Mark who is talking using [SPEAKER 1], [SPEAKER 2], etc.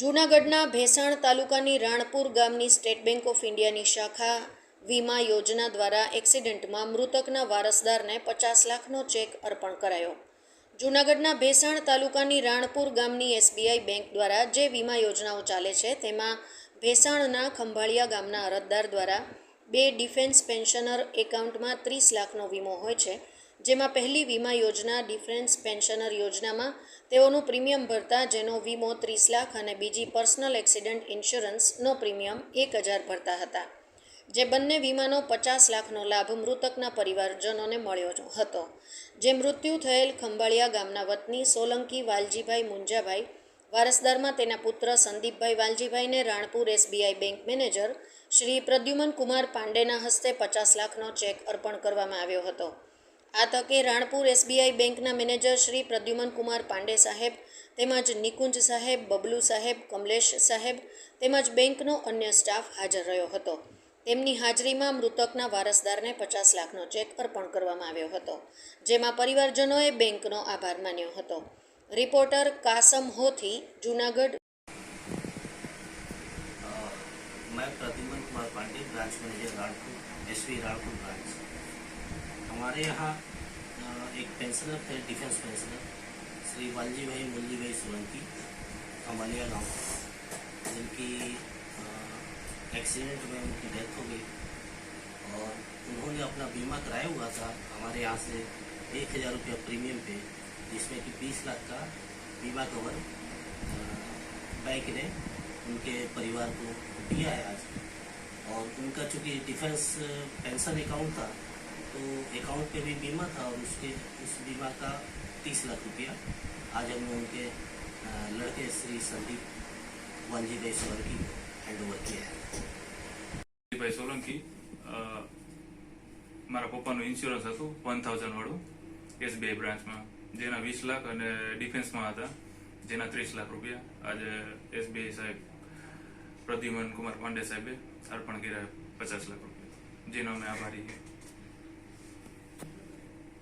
[SPEAKER 1] જૂનાગઢના ભેસાણ તાલુકાની રાણપુર ગામની સ્ટેટ બેંક ઓફ ઇન્ડિયાની શાખા વીમા યોજના દ્વારા એક્સિડન્ટમાં મૃતકના વારસદારને પચાસ લાખનો ચેક અર્પણ કરાયો. જૂનાગઢના ભેસાણ તાલુકાની રાણપુર ગામની એસબીઆઈ બેંક દ્વારા જે વીમા યોજનાઓ ચાલે છે, તેમાં ભેસાણના ખંભાળિયા ગામના અરજદાર દ્વારા બે ડિફેન્સ પેન્શનર એકાઉન્ટમાં ત્રીસ લાખનો વીમો હોય છે જેમાં પહેલી વીમા યોજના, ડિફરન્સ પેન્શનર યોજનામાં તેઓનું પ્રીમિયમ ભરતા, જેનો વીમો ત્રીસ લાખ અને બીજી પર્સનલ એક્સિડન્ટ ઇન્સ્યોરન્સનો પ્રીમિયમ એક હજાર ભરતા હતા, જે બંને વીમાનો પચાસ લાખનો લાભ મૃતકના પરિવારજનોને મળ્યો હતો, જે મૃત્યુ થયેલ ખંભાળિયા ગામના વતની સોલંકી વાલજીભાઈ મુંજાભાઈ, વારસદારમાં તેના પુત્ર સંદીપભાઈ વાલજીભાઈને Ranpur SBI bank manager Shri Pradyuman Kumar પાંડેના હસ્તે પચાસ લાખનો ચેક અર્પણ કરવામાં આવ્યો હતો. આ તકે રાણપુર એસબીઆઈ બેંકના મેનેજર શ્રી પ્રદ્યુમન કુમાર પાંડે સાહેબ તેમજ નિકુંજ સાહેબ બબલુ સાહેબ કમલેશ સાહેબ તેમજ બેંકનો અન્ય સ્ટાફ હાજર રહ્યો હતો તેમની હાજરીમાં મૃતકના વારસદારને પચાસ લાખનો ચેક અર્પણ કરવામાં આવ્યો હતો જેમાં પરિવારજનોએ બેંકનો આભાર માન્યો હતો રિપોર્ટર કાસમ હોથી જૂનાગઢ
[SPEAKER 2] अ, मैं Pradyuman Kumar Pandey branch manager Ranpur S V Ranpur branch हमारे यहाँ अ, एक पेंशनर थे डिफेंस पेंशनर श्री वालजी भाई मुल्ली भाई सोलंकी खमालिया गाँव। जिनकी एक्सीडेंट में उनकी डेथ हो गई। और उन्होंने अपना बीमा कराया हुआ था हमारे यहाँ से एक हज़ार रुपया प्रीमियम पे, जिसमें कि बीस लाख का बीमा कवर बैंक ने उनके परिवार को दिया है आज। और उनका चूँकि डिफेंस पेंशन अकाउंट था तो अकाउंट पे भी बीमा था और उसके उस बीमा का तीस लाख रुपया आज हमने उनके अ, लड़के श्री संदीप वालजी भाई सोलंकी को हैंड ओवर किया है
[SPEAKER 3] ભાઈ સોલંકી અ, મારા પપ્પાનું ઇન્સ્યોરન્સ હતું વન થાઉઝન્ડ વાળું એસબીઆઈ બ્રાન્ચમાં જેના વીસ લાખ અને ડિફેન્સમાં હતા જેના ત્રીસ લાખ રૂપિયા આજે એસબીઆઈ સાહેબ પ્રદ્યુમન કુમાર પાંડે સાહેબે અર્પણ કર્યા પચાસ લાખ રૂપિયા જેનો અમે આભારી છીએ